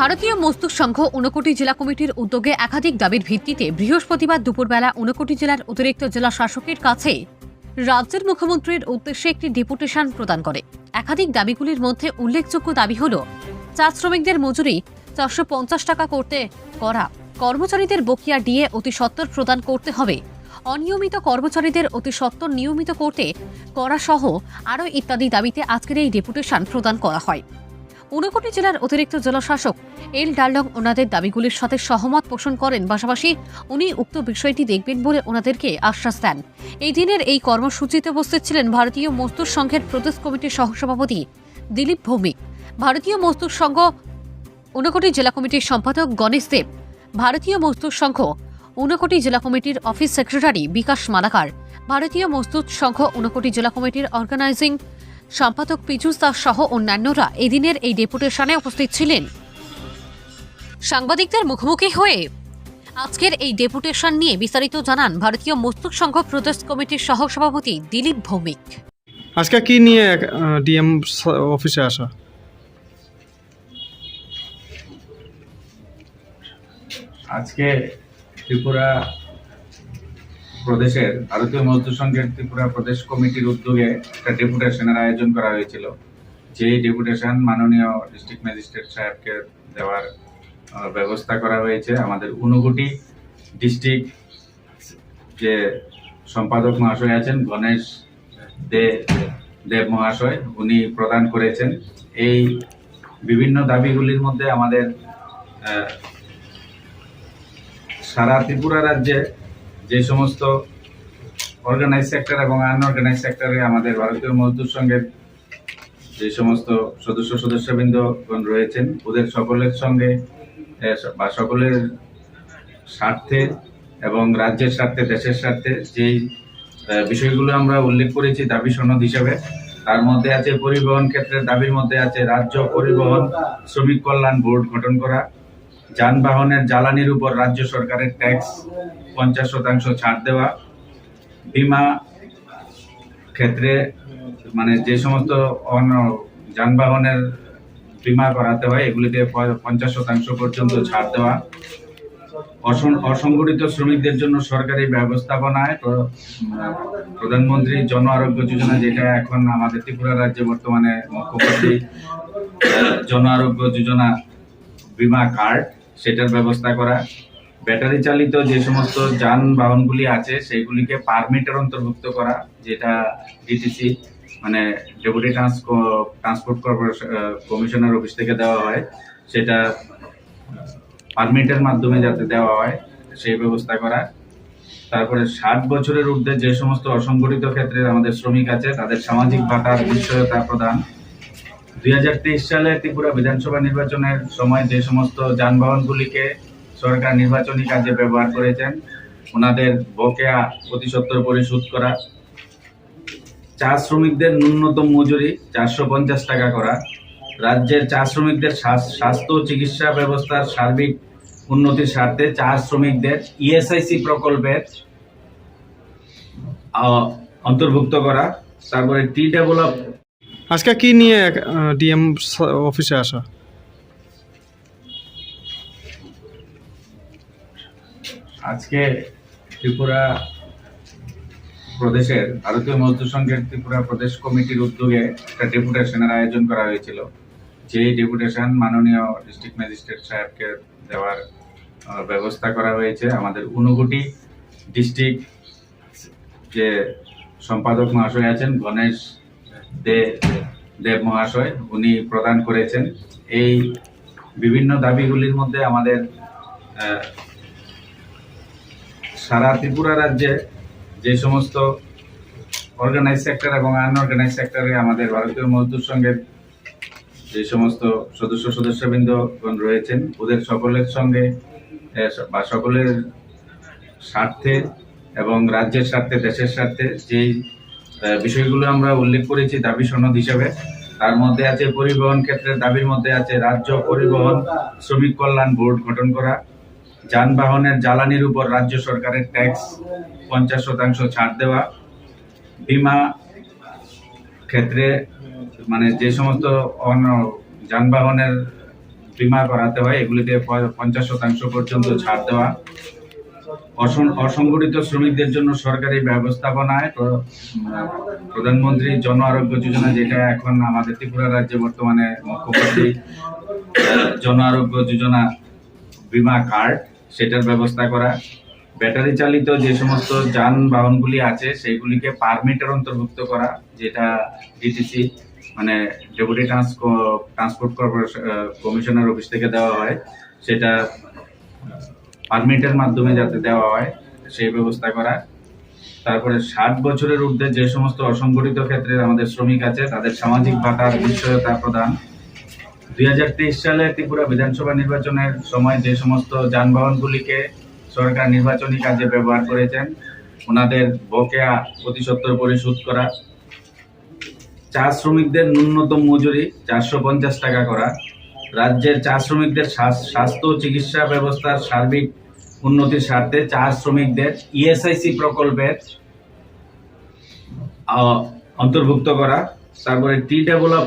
ভারতীয় মস্তুক সংঘ ঊনকোটি জেলা কমিটির উদ্যোগে একাধিক দাবির ভিত্তিতে বৃহস্পতিবার দুপুরবেলা ঊনকোটি জেলার অতিরিক্ত জেলা শাসকের কাছে রাজ্যের মুখ্যমন্ত্রীর উদ্দেশ্যে একটি ডেপুটেশন প্রদান করে। একাধিক দাবিগুলির মধ্যে উল্লেখযোগ্য দাবি হল, চা শ্রমিকদের মজুরি চারশো পঞ্চাশ টাকা করতে করা, কর্মচারীদের বকেয়া ডিএ অতি সত্বর প্রদান করতে হবে অনিয়মিত কর্মচারীদের অতি সত্বর নিয়মিত করতে করা সহ আরও ইত্যাদি দাবিতে আজকের এই ডেপুটেশন প্রদান করা হয়। ঊনকোটি জেলার অতিরিক্ত জেলাশাসক এল ডালং ওনাদের দাবিগুলির সাথে সহমত পোষণ করেন। পাশাপাশি উনি উক্ত বিষয়টি দেখবেন বলে ওনাদেরকে আশ্বাস দেন। এই দিনের এই কর্মসূচিতে উপস্থিত ছিলেন ভারতীয় মজদুর সংঘের প্রদেশ কমিটির সহসভাপতি দিলীপ ভৌমিক। ভারতীয় মজদুর সংঘ, ঊনকোটি জেলা কমিটির সম্পাদক গণেশ দেব। ভারতীয় মজদুর সংঘ ঊনকোটি জেলা কমিটির অফিস সেক্রেটারি বিকাশ মালাকার। ভারতীয় মজদুর সংঘ ঊনকোটি জেলা কমিটির অর্গানাইজিং সম্পাদক পীযুষ দাস সহ অন্যান্যরা এদিনের এই ডেপুটেশনে উপস্থিত ছিলেন। সাংবাদিকদের মুখোমুখি হয়ে আজকের এই ডেপুটেশন নিয়ে বিস্তারিত জানান ভারতীয় মস্তিষ্ক সংঘ প্রদেশ কমিটির সহ সভাপতি দিলীপ ভৌমিক। আজকে কি নিয়ে ডিএম অফিসে আসা? আজকে ত্রিপুরা প্রদেশের ভারতীয় মজদুর সংঘের ত্রিপুরা প্রদেশ কমিটির উদ্যোগে একটা ডেপুটেশনের আয়োজন করা হয়েছিল। যে ডেপুটেশন মাননীয় ডিস্ট্রিক্ট ম্যাজিস্ট্রেট সাহেবকে দেওয়ার ব্যবস্থা করা হয়েছে। আমাদের ঊনকোটি ডিস্ট্রিক্ট যে সম্পাদক মহাশয় আছেন, গণেশ দে, দেব মহাশয়, উনি প্রদান করেছেন। এই বিভিন্ন দাবিগুলির মধ্যে আমাদের সারা ত্রিপুরা রাজ্যে যে সমস্ত অর্গানাইজ সেক্টর এবং আনঅর্গানাইজ সেক্টরে আমাদের ভারতীয় মজদুর সংঘের যে সমস্ত সদস্য সদস্যবৃন্দগণ রয়েছেন, ওদের সকলের সঙ্গে বা সকলের স্বার্থে এবং রাজ্যের স্বার্থে, দেশের স্বার্থে যেই বিষয়গুলো আমরা উল্লেখ করেছি দাবি সনদ হিসেবে, তার মধ্যে আছে পরিবহন ক্ষেত্রের দাবির মধ্যে আছে রাজ্য পরিবহন শ্রমিক কল্যাণ বোর্ড গঠন করা যানবাহনের জ্বালানির উপর রাজ্য সরকারের ট্যাক্স পঞ্চাশ শতাংশ ছাড় দেওয়া, বিমা ক্ষেত্রে মানে যে সমস্ত অন্য যানবাহনের বিমা করাতে হয়, এগুলিতে পঞ্চাশ শতাংশ পর্যন্ত ছাড় দেওয়া। অসং- অসংগঠিত শ্রমিকদের জন্য সরকারি ব্যবস্থাপনায় প্র- প্রধানমন্ত্রী জন আরোগ্য যোজনা, যেটা এখন আমাদের ত্রিপুরা রাজ্যে বর্তমানে মুখ্যমন্ত্রী জন আরোগ্য যোজনা বিমা কার্ড সেটার ব্যবস্থা করা। ব্যাটারি চালিত যে সমস্ত যানবাহনগুলি আছে, সেইগুলিকে পারমিটের অন্তর্ভুক্ত করা, যেটা ডিটিসি মানে deputy transport corporation commissioner office থেকে দেওয়া হয়। সেটা পারমিটের মাধ্যমে যাতে দেওয়া হয়, সেই ব্যবস্থা করা। তারপরে ষাট বছরের ঊর্ধ্বে যে সমস্ত অসংগঠিত ক্ষেত্রে আমাদের শ্রমিক আছে, তাদের সামাজিক ভাতার নিশ্চয়তা প্রদান। দুই হাজার তেইশ সালে ত্রিপুরা বিধানসভা নির্বাচনের সময় যে সমস্ত যানবাহনগুলিকে সরকার নির্বাচনী কাজে ব্যবহার করেছেন, ওনাদের বকেয়া অতি সত্তর পরিশোধ করা, চা শ্রমিকদের ন্যূনতম মজুরি চারশো পঞ্চাশ টাকা করা, রাজ্যের চা শ্রমিকদের স্বাস্থ্য চিকিৎসা ব্যবস্থার সার্বিক উন্নতির স্বার্থে চা শ্রমিকদের ইএসআইসি প্রকল্পের অন্তর্ভুক্ত করা, তারপরে টি ডেভেলপ আজকে কি নিয়ে ডিএম অফিসে আসা? আজকে ত্রিপুরা প্রদেশের ভারতীয় মজদুর সংঘের ত্রিপুরা প্রদেশ কমিটির উদ্যোগে একটা ডেপুটেশনের আয়োজন করা হয়েছিল। যে ডেপুটেশন মাননীয় ডিস্ট্রিক্ট ম্যাজিস্ট্রেট সাহেবকে দেওয়ার ব্যবস্থা করা হয়েছে। আমাদের ঊনকোটি ডিস্ট্রিক্ট যে সম্পাদক মহাশয় আছেন, গণেশ দেব মহাশয়, উনি প্রদান করেছেন। এই বিভিন্ন দাবিগুলির মধ্যে আমাদের সারা ত্রিপুরা রাজ্যে যে সমস্ত অর্গানাইজ সেক্টর এবং আনঅর্গানাইজ সেক্টরে আমাদের ভারতীয় মজদুর সঙ্গে যে সমস্ত সদস্য সদস্যবৃন্দগণ রয়েছেন, ওদের সকলের সঙ্গে বা সকলের স্বার্থে এবং রাজ্যের স্বার্থে, দেশের স্বার্থে যেই বিষয়গুলো আমরা উল্লেখ করেছি দাবি সনদ হিসেবে। তার মধ্যে আছে পরিবহন ক্ষেত্রের দাবির মধ্যে আছে রাজ্য পরিবহন শ্রমিক কল্যাণ বোর্ড গঠন করা। যানবাহনের জ্বালানির উপর রাজ্য সরকারের ট্যাক্স পঞ্চাশ শতাংশ ছাড় দেওয়া। বিমা ক্ষেত্রে মানে যে সমস্ত যানবাহনের বিমা করাতে হয়, এগুলিতে পঞ্চাশ শতাংশ পর্যন্ত ছাড় দেওয়া। অসংগঠিত শ্রমিকদের জন্য সরকারি ব্যবস্থাপনায় প্রধানমন্ত্রী জন আরোগ্য যোজনা, যেটা এখন আমাদের ত্রিপুরা রাজ্যে বর্তমানে মুখ্যমন্ত্রী জন আরোগ্য যোজনা বিমা কার্ড, সেটার ব্যবস্থা করা। ব্যাটারি চালিত যে সমস্ত যানবাহনগুলি আছে, সেইগুলিকে পারমিটের অন্তর্ভুক্ত করা, যেটা ডিটিসি মানে deputy transport corporation commissioner office থেকে দেওয়া হয়। সেটা পারমিটের মাধ্যমে যাতে দেওয়া হয়, সেই ব্যবস্থা করা। তারপরে ষাট বছরের ঊর্ধ্বে যে সমস্ত অসংগঠিত ক্ষেত্রে আমাদের শ্রমিক আছে, তাদের সামাজিক ভাতার নিশ্চয়তা প্রদান। দুই হাজার তেইশ সালে ত্রিপুরা বিধানসভা নির্বাচনের সময় যে সমস্ত যানবাহনগুলিকে সরকার নির্বাচনী কাজে ব্যবহার করেছেন, ওনাদের বকেয়া অতি সত্তর পরিশোধ করা, চা শ্রমিকদের ন্যূনতম মজুরি চারশো পঞ্চাশ টাকা করা, রাজ্যের চা শ্রমিকদের স্বাস্থ্য চিকিৎসা ব্যবস্থার সার্বিক উন্নতির স্বার্থে চা শ্রমিকদের ইএসআইসি প্রকল্পের আহ, অন্তর্ভুক্ত করা তারপরে টি ডেভেলপ